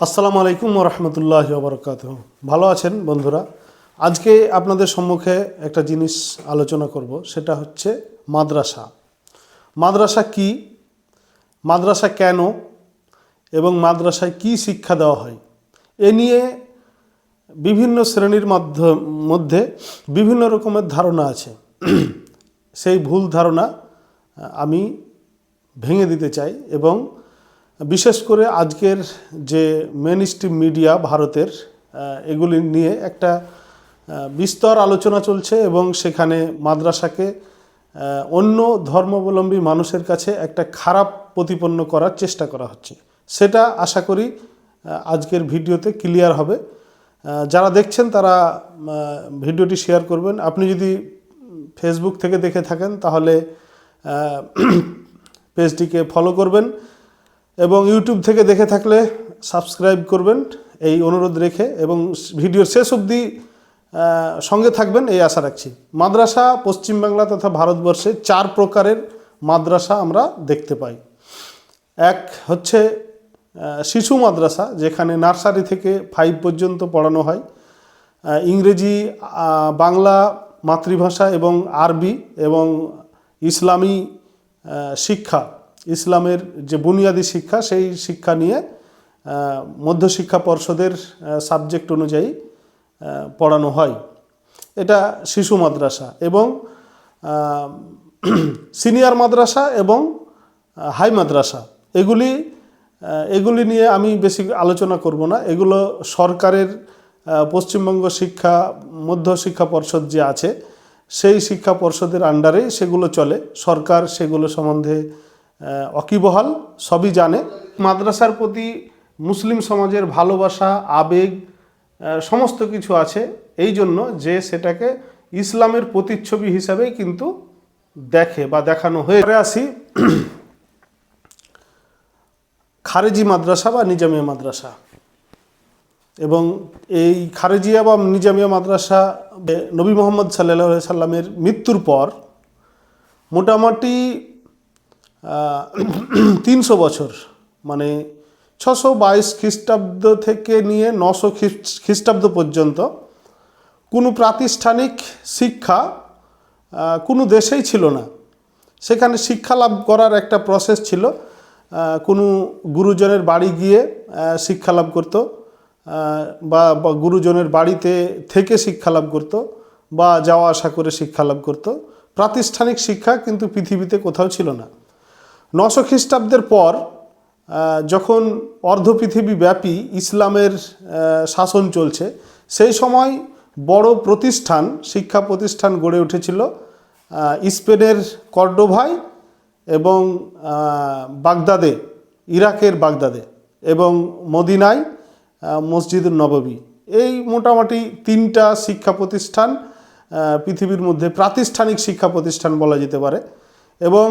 আসসালামু আলাইকুম রহমতুল্লাহ বরকাত ভালো আছেন বন্ধুরা? আজকে আপনাদের সম্মুখে একটা জিনিস আলোচনা করব, সেটা হচ্ছে মাদ্রাসা। মাদ্রাসা কি? মাদ্রাসা কেন? এবং মাদ্রাসায় কি শিক্ষা দেওয়া হয়? এ নিয়ে বিভিন্ন শ্রেণির মাধ্য- মধ্যে বিভিন্ন রকমের ধারণা আছে। সেই ভুল ধারণা আমি ভেঙে দিতে চাই এবং বিশেষ করে আজকের যে মেন স্ট্রিম মিডিয়া ভারতের এগুলি নিয়ে একটা বিস্তর আলোচনা চলছে এবং সেখানে মাদ্রাসাকে অন্য ধর্মাবলম্বী মানুষের কাছে একটা খারাপ প্রতিপন্ন করার চেষ্টা করা হচ্ছে। সেটা আশা করি আজকের ভিডিওতে ক্লিয়ার হবে। যারা দেখছেন তারা ভিডিওটি শেয়ার করবেন। আপনি যদি ফেসবুক থেকে দেখে থাকেন তাহলে পেজটিকে ফলো করবেন। এবং ইউটিউব থেকে দেখে থাকলে সাবস্ক্রাইব করবেন এই অনুরোধ রেখে এবং ভিডিওর শেষ অবধি সঙ্গে থাকবেন এই আশা রাখছি। মাদ্রাসা পশ্চিমবাংলা তথা ভারতবর্ষে চার প্রকারের মাদ্রাসা আমরা দেখতে পাই। এক হচ্ছে শিশু মাদ্রাসা, যেখানে নার্সারি থেকে ফাইভ পর্যন্ত পড়ানো হয়। ইংরেজি বাংলা মাতৃভাষা এবং আরবি এবং ইসলামী শিক্ষা। ইসলামের যে বুনিয়াদী শিক্ষা, সেই শিক্ষা নিয়ে মধ্যশিক্ষা পর্ষদের সাবজেক্ট অনুযায়ী পড়ানো হয়। এটা শিশু মাদ্রাসা এবং সিনিয়র মাদ্রাসা এবং হাই মাদ্রাসা। এগুলি এগুলি নিয়ে আমি বেশি আলোচনা করব না। এগুলো সরকারের পশ্চিমবঙ্গ শিক্ষা মধ্য শিক্ষা পর্ষদ যে আছে, সেই শিক্ষা পর্ষদের আন্ডারেই সেগুলো চলে। সরকার সেগুলো সম্বন্ধে অকিবহাল, সবই জানে। মাদ্রাসার প্রতি মুসলিম সমাজের ভালোবাসা, আবেগ সমস্ত কিছু আছে। এই জন্য যে সেটাকে ইসলামের প্রতিচ্ছবি হিসাবেই কিন্তু দেখে বা দেখানো হয়ে আসি খারেজি মাদ্রাসা বা নিজামিয়া মাদ্রাসা। এবং এই খারেজিয়া বা নিজামিয়া মাদ্রাসা নবী মোহাম্মদ সাল্লাহ সাল্লামের মৃত্যুর পর মোটামুটি তিনশো বছর মানে ছশো বাইশ খ্রিস্টাব্দ থেকে নিয়ে নশো খ্রিস্ট- খ্রিস্টাব্দ পর্যন্ত কোনো প্রাতিষ্ঠানিক শিক্ষা কোনো দেশেই ছিল না। সেখানে শিক্ষা লাভ করার একটা প্রসেস ছিল কোনো গুরুজনের বাড়ি গিয়ে শিক্ষা লাভ করতো বা গুরুজনের বাড়িতে থেকে শিক্ষা লাভ করতো, বা যাওয়া আসা করে শিক্ষা লাভ করতো। প্রাতিষ্ঠানিক শিক্ষা কিন্তু পৃথিবীতে কোথাও ছিল না। নশো খ্রিস্টাব্দের পর যখন অর্ধ পৃথিবী ব্যাপী ইসলামের শাসন চলছে, সেই সময় বড় প্রতিষ্ঠান, শিক্ষা প্রতিষ্ঠান গড়ে উঠেছিল স্পেনের কর্ডোভাই এবং বাগদাদে, ইরাকের বাগদাদে এবং মদিনায় মসজিদ নববী। এই মোটামুটি তিনটা শিক্ষা প্রতিষ্ঠান পৃথিবীর মধ্যে প্রাতিষ্ঠানিক শিক্ষা প্রতিষ্ঠান বলা যেতে পারে এবং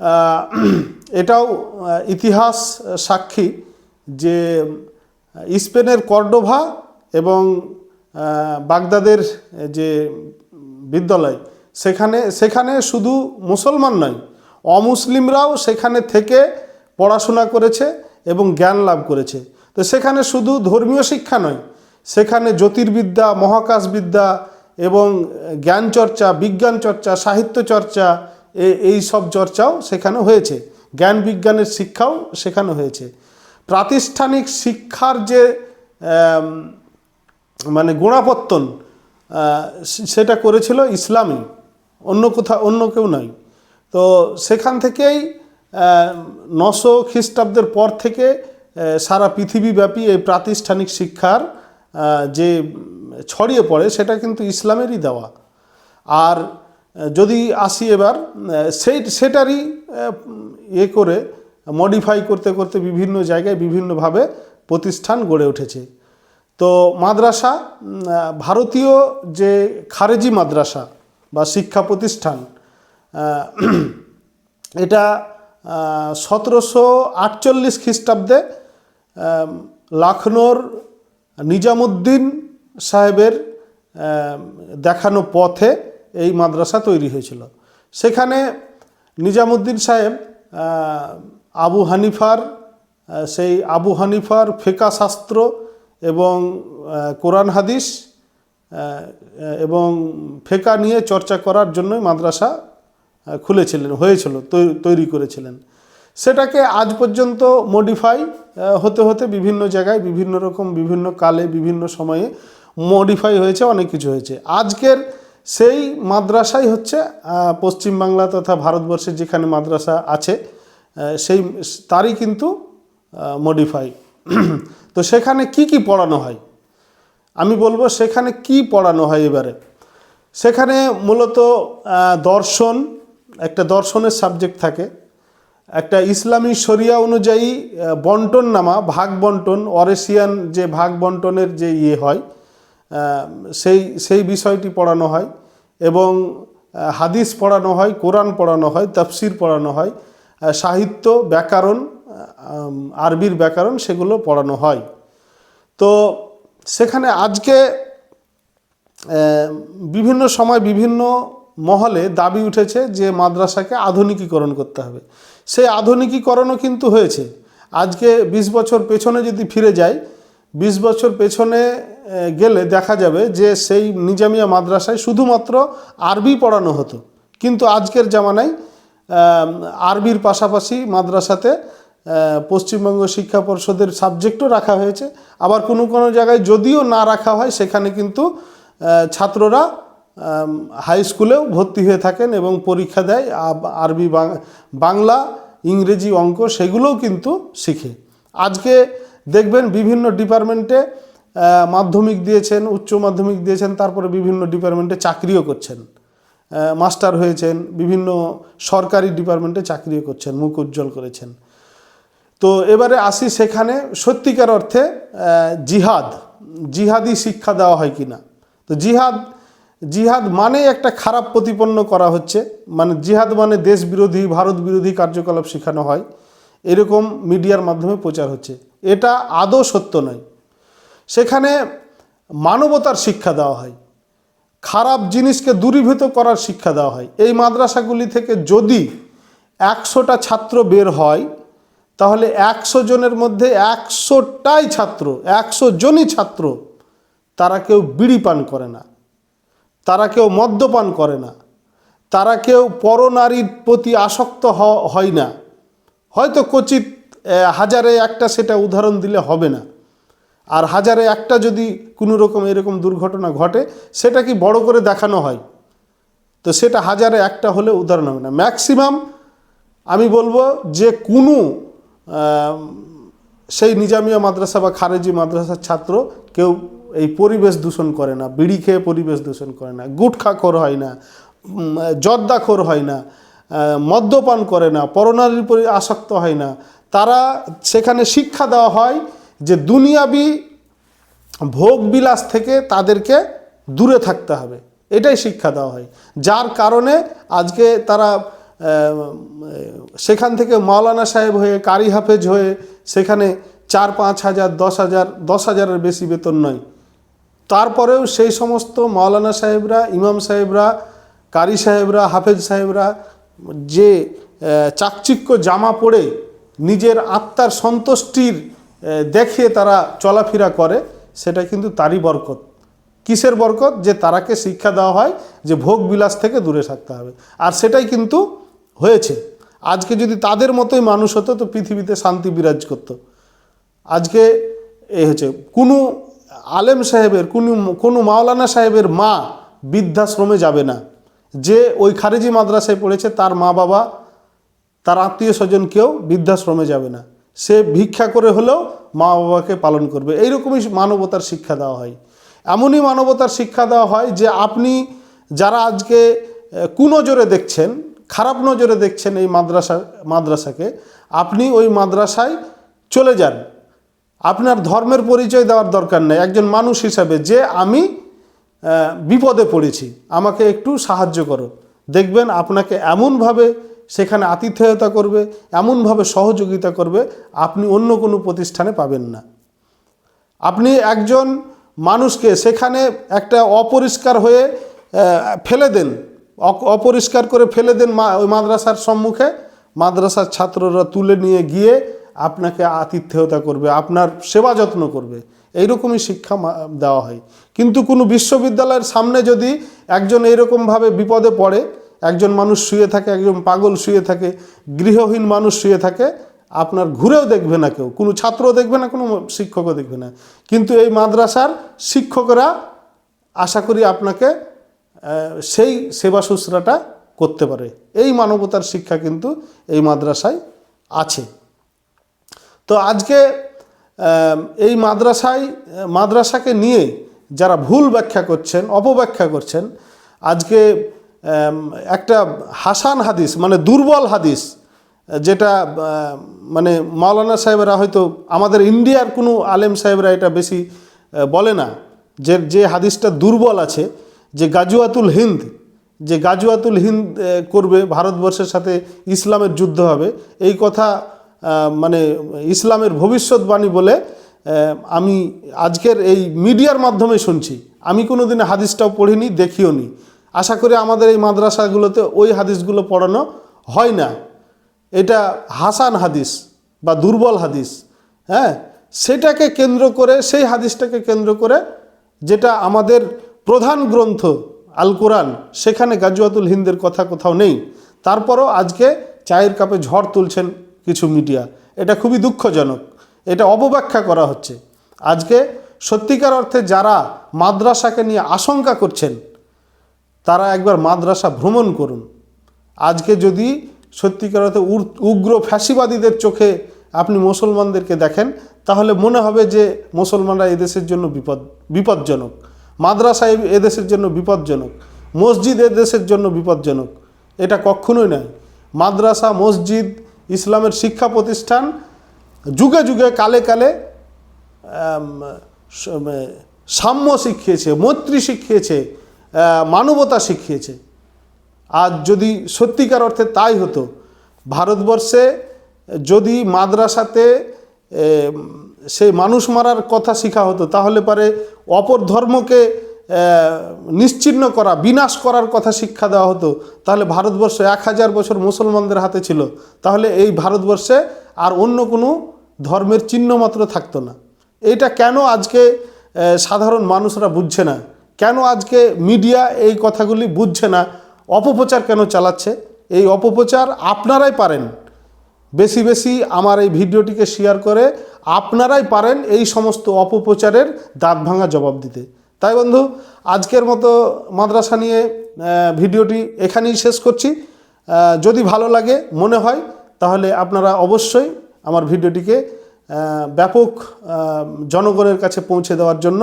এটাও ইতিহাস সাক্ষী যে স্পেনের কর্ডোভা এবং বাগদাদের যে বিদ্যালয়, সেখানে সেখানে শুধু মুসলমান নয়, অমুসলিমরাও সেখানে থেকে পড়াশোনা করেছে এবং জ্ঞান লাভ করেছে। তো সেখানে শুধু ধর্মীয় শিক্ষা নয়, সেখানে জ্যোতির্বিদ্যা, মহাকাশবিদ্যা এবং জ্ঞান চর্চা বিজ্ঞান চর্চা সাহিত্য চর্চা এই সব চর্চাও সেখানে হয়েছে। জ্ঞান বিজ্ঞানের শিক্ষাও সেখানে হয়েছে। প্রাতিষ্ঠানিক শিক্ষার যে মানে গোড়াপত্তন সেটা করেছিল ইসলামী। অন্য কোথাও, অন্য কেউ নয়। তো সেখান থেকেই নশো খ্রিস্টাব্দের পর থেকে সারা পৃথিবীব্যাপী এই প্রাতিষ্ঠানিক শিক্ষার যে ছড়িয়ে পড়ে, সেটা কিন্তু ইসলামেরই দেওয়া। আর যদি আসি এবার সেই সেটারই আহ, ইয়ে করে মডিফাই করতে করতে বিভিন্ন জায়গায় বিভিন্নভাবে প্রতিষ্ঠান গড়ে উঠেছে। তো মাদ্রাসা ভারতীয় যে খারেজি মাদ্রাসা বা শিক্ষা প্রতিষ্ঠান এটা সতেরোশো আটচল্লিশ খ্রিস্টাব্দে লখনৌর নিজামুদ্দিন সাহেবের দেখানো পথে এই মাদ্রাসা তৈরি হয়েছিল। সেখানে নিজামুদ্দিন সাহেব আবু হানিফার সেই আবু হানিফার ফেকা শাস্ত্র এবং কোরআন হাদিস এবং ফেকা নিয়ে চর্চা করার জন্যই মাদ্রাসা খুলেছিলেন, হয়েছিল তৈরি করেছিলেন। সেটাকে আজ পর্যন্ত মডিফাই হতে হতে বিভিন্ন জায়গায় বিভিন্ন রকম, বিভিন্ন কালে, বিভিন্ন সময়ে মডিফাই হয়েছে, অনেক কিছু হয়েছে। আজকের সেই মাদ্রাসাই হচ্ছে পশ্চিমবাংলা তথা ভারতবর্ষে যেখানে মাদ্রাসা আছে সেই, তারই কিন্তু মডিফাই তো সেখানে কি কি পড়ানো হয়? আমি বলব সেখানে কি পড়ানো হয় এবারে? সেখানে মূলত দর্শন, একটা দর্শনের সাবজেক্ট থাকে। একটা ইসলামী শরিয়া অনুযায়ী বন্টন নামা, ভাগ বন্টন, অরেশিয়ান যে ভাগ বন্টনের যে ইয়ে হয় সেই সেই বিষয়টি পড়ানো হয় এবং হাদিস পড়ানো হয়, কোরআন পড়ানো হয়, তফসির পড়ানো হয় সাহিত্য ব্যাকরণ আরবির ব্যাকরণ সেগুলো পড়ানো হয়। তো সেখানে আজকে বিভিন্ন সময় বিভিন্ন মহলে দাবি উঠেছে যে মাদ্রাসাকে আধুনিকীকরণ করতে হবে। সেই আধুনিকীকরণও কিন্তু হয়েছে। আজকে ২০ বছর পেছনে যদি ফিরে যাই ২০ বছর পেছনে গেলে দেখা যাবে যে সেই নিজামিয়া মাদ্রাসায় শুধুমাত্র আরবি পড়ানো হতো। কিন্তু আজকের জামানায় আরবির পাশাপাশি মাদ্রাসাতে পশ্চিমবঙ্গ শিক্ষা পর্ষদের সাবজেক্টও রাখা হয়েছে। আবার কোনো কোনো জায়গায় যদিও না রাখা হয়, সেখানে কিন্তু ছাত্ররা হাই স্কুলেও ভর্তি হয়ে থাকেন এবং পরীক্ষা দেয়। আরবি বাংলা, ইংরেজি অঙ্ক সেগুলোও কিন্তু শিখে। আজকে দেখবেন বিভিন্ন ডিপার্টমেন্টে মাধ্যমিক দিয়েছেন, উচ্চ মাধ্যমিক দিয়েছেন, তারপরে বিভিন্ন ডিপার্টমেন্টে চাকরিও করছেন। মাস্টার হয়েছেন, বিভিন্ন সরকারি ডিপার্টমেন্টে চাকরিও করছেন, মুখ উজ্জ্বল করেছেন। তো এবারে আসি সেখানে, সত্যিকার অর্থে জিহাদ। জিহাদি শিক্ষা দেওয়া হয় কিনা? তো জিহাদ জিহাদ মানে একটা খারাপ প্রতিপন্ন করা হচ্ছে। মানে জিহাদ মানে দেশ বিরোধী ভারত বিরোধী কার্যকলাপ শেখানো হয়। এরকম মিডিয়ার মাধ্যমে প্রচার হচ্ছে। এটা আদৌ সত্য নয়। সেখানে মানবতার শিক্ষা দেওয়া হয়। খারাপ জিনিসকে দূরীভূত করার শিক্ষা দেওয়া হয়। এই মাদ্রাসাগুলি থেকে যদি একশোটা ছাত্র বের হয়, তাহলে একশো জনের মধ্যে একশোটাই ছাত্র, একশো জনই ছাত্র, তারা কেউ বিড়ি পান করে না, তারা কেউ মদ্যপান করে না, তারা কেউ পরনারীর প্রতি আসক্ত হয় না। হয়তো কচিত হাজারে একটা সেটা উদাহরণ দিলে হবে না। আর হাজারে একটা যদি কোনো রকম এরকম দুর্ঘটনা ঘটে, সেটা কি বড় করে দেখানো হয়? তো সেটা হাজারে একটা হলে উদাহরণ হবে না। ম্যাক্সিমাম আমি বলব যে কোনো সেই নিজামিয়া মাদ্রাসা বা খারেজি মাদ্রাসার ছাত্র কেউ এই পরিবেশ দূষণ করে না, বিড়ি খেয়ে পরিবেশ দূষণ করে না, গুটখাখোর হয় না জর্দাখোর হয় না মদ্যপান করে না, পরনারীর প্রতি আসক্ত হয় না। তারা সেখানে শিক্ষা দেওয়া হয় যে দুনিয়াবি ভোগ বিলাস থেকে তাদেরকে দূরে থাকতে হবে। এটাই শিক্ষা দেওয়া হয়। যার কারণে আজকে তারা সেখান থেকে মাওলানা সাহেব হয়ে, কারি হাফেজ হয়ে, সেখানে চার, পাঁচ হাজার, দশ হাজার, দশ হাজারের বেশি বেতন নয়। তারপরেও সেই সমস্ত মাওলানা সাহেবরা, ইমাম সাহেবরা, কারি সাহেবরা, হাফেজ সাহেবরা যে চাকচিক্য জামা পরে নিজের আত্মার সন্তুষ্টির দেখিয়ে তারা চলাফেরা করে, সেটা কিন্তু তারই বরকত। কিসের বরকত? যে তারাকে শিক্ষা দেওয়া হয় যে ভোগ বিলাস থেকে দূরে থাকতে হবে। আর সেটাই কিন্তু হয়েছে। আজকে যদি তাদের মতোই মানুষ হতো, তো পৃথিবীতে শান্তি বিরাজ করতো। আজকে এই হচ্ছে, কোনো আলেম সাহেবের, কোনো কোনো মাওলানা সাহেবের মা বৃদ্ধাশ্রমে যাবে না। যে ওই খারেজি মাদ্রাসায় পড়েছে, তার মা বাবা, তার আত্মীয় স্বজন কেউ বৃদ্ধাশ্রমে যাবে না। সে ভিক্ষা করে হলেও মা বাবাকে পালন করবে। এইরকমই মানবতার শিক্ষা দেওয়া হয়। এমনই মানবতার শিক্ষা দেওয়া হয় যে আপনি যারা আজকে কুনজরে দেখছেন, খারাপ নজরে দেখছেন এই মাদ্রাসা, মাদ্রাসাকে, আপনি ওই মাদ্রাসায় চলে যান। আপনার ধর্মের পরিচয় দেওয়ার দরকার নেই। একজন মানুষ হিসাবে যে আমি বিপদে পড়েছি, আমাকে একটু সাহায্য করো দেখবেন আপনাকে এমনভাবে সেখানে আতিথেয়তা করবে, এমনভাবে সহযোগিতা করবে, আপনি অন্য কোনো প্রতিষ্ঠানে পাবেন না। আপনি একজন মানুষকে সেখানে একটা অপরিষ্কার হয়ে ফেলে দেন। অপরিষ্কার করে ফেলে দেন ওই মাদ্রাসার সম্মুখে। মাদ্রাসার ছাত্ররা তুলে নিয়ে গিয়ে আপনাকে আতিথেয়তা করবে, আপনার সেবা যত্ন করবে। এইরকমই শিক্ষা দেওয়া হয়। কিন্তু কোনো বিশ্ববিদ্যালয়ের সামনে যদি একজন এইরকমভাবে বিপদে পড়ে একজন মানুষ শুয়ে থাকে, একজন পাগল শুয়ে থাকে, গৃহহীন মানুষ শুয়ে থাকে, আপনার ঘুরেও দেখবে না কেউ, কোনো ছাত্রও দেখবে না, কোনো শিক্ষকও দেখবে না। কিন্তু এই মাদ্রাসার শিক্ষকরা আশা করি আপনাকে সেই সেবা শুশ্রাটা করতে পারে। এই মানবতার শিক্ষা কিন্তু এই মাদ্রাসায় আছে। তো আজকে এই মাদ্রাসায়, মাদ্রাসাকে নিয়ে যারা ভুল ব্যাখ্যা করছেন, অপব্যাখ্যা করছেন, আজকে একটা হাসান হাদিস মানে দুর্বল হাদিস, যেটা মানে মাওলানা সাহেবরা হয়তো, আমাদের ইন্ডিয়ার কোনো আলেম সাহেবরা এটা বেশি বলে না। যে যে হাদিসটা দুর্বল আছে, যে গাজুয়াতুল হিন্দ, যে গাজুয়াতুল হিন্দ করবে, ভারতবর্ষের সাথে ইসলামের যুদ্ধ হবে, এই কথা মানে ইসলামের ভবিষ্যৎবাণী বলে আমি আজকের এই মিডিয়ার মাধ্যমে শুনছি। আমি কোনো দিনে হাদিসটাও পড়িনি দেখিও নি আশা করি আমাদের এই মাদ্রাসাগুলোতে ওই হাদিসগুলো পড়ানো হয় না। এটা হাসান হাদিস বা দুর্বল হাদিস হ্যাঁ? সেটাকে কেন্দ্র করে, সেই হাদিসটাকে কেন্দ্র করে যেটা আমাদের প্রধান গ্রন্থ আল কোরআন, সেখানে গাজুয়াতুল হিন্দের কথা কোথাও নেই। তারপরও আজকে চায়ের কাপে ঝড় তুলছেন কিছু মিডিয়া। এটা খুবই দুঃখজনক। এটা অপব্যাখ্যা করা হচ্ছে। আজকে সত্যিকার অর্থে যারা মাদ্রাসাকে নিয়ে আশঙ্কা করছেন তারা একবার মাদ্রাসা ভ্রমণ করুন। আজকে যদি সত্যিকার অর্থে উর- উগ্র ফ্যাসিবাদীদের চোখে আপনি মুসলমানদেরকে দেখেন, তাহলে মনে হবে যে মুসলমানরা এদেশের জন্য বিপদ, বিপজ্জনক। মাদ্রাসা এদেশের জন্য বিপজ্জনক। মসজিদ এদেশের জন্য বিপজ্জনক। এটা কখনোই নয়। মাদ্রাসা, মসজিদ, ইসলামের শিক্ষা প্রতিষ্ঠান যুগে যুগে কালে কালে সাম্য শিখিয়েছে, মৈত্রী শিখিয়েছে। মানবতা শিখিয়েছে। আর যদি সত্যিকার অর্থে তাই হতো, ভারতবর্ষে যদি মাদ্রাসাতে সেই মানুষ মারার কথা শেখা হতো, তাহলে পারে অপর ধর্মকে নিশ্চিহ্ন করা, বিনাশ করার কথা শিক্ষা দেওয়া হতো, তাহলে ভারতবর্ষ এক হাজার বছর মুসলমানদের হাতে ছিল। তাহলে এই ভারতবর্ষে আর অন্য কোনো ধর্মের চিহ্ন মাত্র থাকতো না। এইটা কেন আজকে সাধারণ মানুষরা বুঝছে না? কেন আজকে মিডিয়া এই কথাগুলি বুঝছে না? অপপ্রচার কেন চালাচ্ছে? এই অপপ্রচার আপনারাই পারেন। বেশি বেশি আমার এই ভিডিওটিকে শেয়ার করে আপনারাই পারেন এই সমস্ত অপপ্রচারের দাঁত ভাঙা জবাব দিতে। তাই বন্ধু, আজকের মতো মাদ্রাসা নিয়ে ভিডিওটি এখানেই শেষ করছি। যদি ভালো লাগে, মনে হয়, তাহলে আপনারা অবশ্যই আমার ভিডিওটিকে ব্যাপক জনগণের কাছে পৌঁছে দেওয়ার জন্য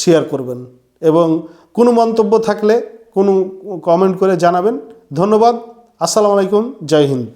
শেয়ার করবেন। এবং কোনো মন্তব্য থাকলে কোনো কমেন্ট করে জানাবেন। ধন্যবাদ। আসসালামু আলাইকুম। জয় হিন্দ।